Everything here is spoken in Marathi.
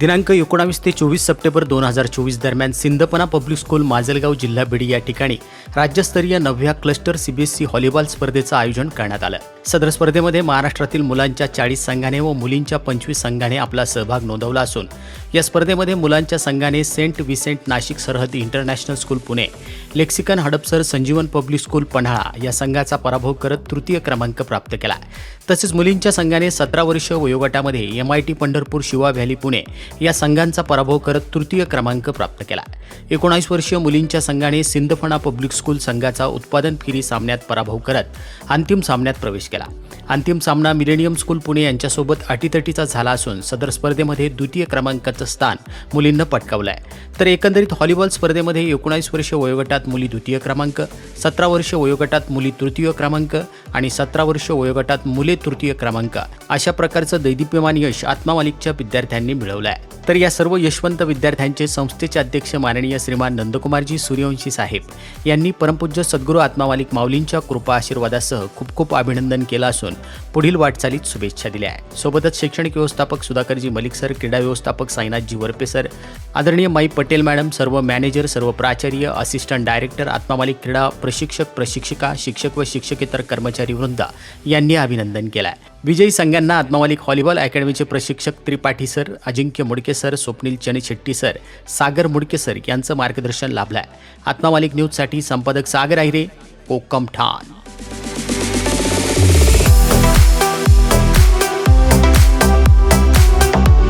दिनांक एकोणावीस ते चोवीस सप्टेंबर दोन हजार चोवीस दरम्यान सिंदपना पब्लिक स्कूल माजलगाव जिल्हा बीड या ठिकाणी राज्यस्तरीय नवव्या क्लस्टर सीबीएसई व्हॉलीबॉल स्पर्धेचं आयोजन करण्यात आलं. सदर स्पर्धेमध्ये महाराष्ट्रातील मुलांच्या चाळीस संघाने व मुलींच्या पंचवीस संघाने आपला सहभाग नोंदवला असून या स्पर्धेमध्ये मुलांच्या संघाने Saint Vincent Nashik Sarhad international school Pune Lexicon Hadapsar Sanjivan public school Panhala या संघाचा पराभव करत तृतीय क्रमांक प्राप्त केला. तसेच मुलींच्या संघाने सतरा वर्ष वयोगटामध्ये M I T Pandharpur Shiva valley Pune या संघांचा पराभव करत तृतीय क्रमांक प्राप्त केला. एकोणावीस वर्षीय मुलींच्या संघाने सिंदफणा पब्लिक स्कूल संघाचा उत्पादन फेरी सामन्यात पराभव करत अंतिम सामन्यात प्रवेश केला. अंतिम सामना मिलेनियम स्कूल पुणे यांच्यासोबत अटीतटीचा झाला असून सदर स्पर्धेमध्ये द्वितीय क्रमांकाचं स्थान मुलींना पटकावलं आहे तर एकंदरीत व्हॉलीबॉल स्पर्धेमध्ये एकोणावीस वर्ष वयोगटात मुली द्वितीय क्रमांक सतरा वर्ष वयोगटात मुली तृतीय क्रमांक आणि सतरा वर्ष वयोगटात मुले तृतीय क्रमांक. अशा प्रकारचं दैदिप्यमान यश आत्मा मालिकच्या विद्यार्थ्यांनी मिळवलं आहे तर या सर्व यशवंत विद्यार्थ्यांचे संस्थेचे अध्यक्ष माननीय श्रीमान नंदकुमारजी सूर्यवंशी साहेब यांनी परमपूज्य सद्गुरू आत्मावालिक माऊलींच्या कृपा आशीर्वादासह खूप खूप अभिनंदन केलं असून पुढील वाटचालीत शुभेच्छा दिल्या आहे सोबतच शैक्षणिक व्यवस्थापक सुधाकरजी मलिक सर क्रीडा व्यवस्थापक साईनाथजी वरपे सर आदरणीय माई पटेल मॅडम सर्व मॅनेजर सर्व प्राचार्य असिस्टंट डायरेक्टर आत्मामालिक क्रीडा प्रशिक्षक प्रशिक्षिका शिक्षक व शिक्षकेतर कर्मचारी वृंदा यांनी अभिनंदन केलं आहे विजयी संघांना आत्मामालिक व्हॉलीबॉल अकॅडमीचे प्रशिक्षक Tripathi sir Ajinkya Mudke sir Swapnil Chanishetti sir Sagar Mudke sir यांचं मार्गदर्शन लाभलं आहे आत्मामालिक न्यूजसाठी संपादक सागर आहिरे कोकम ठाण.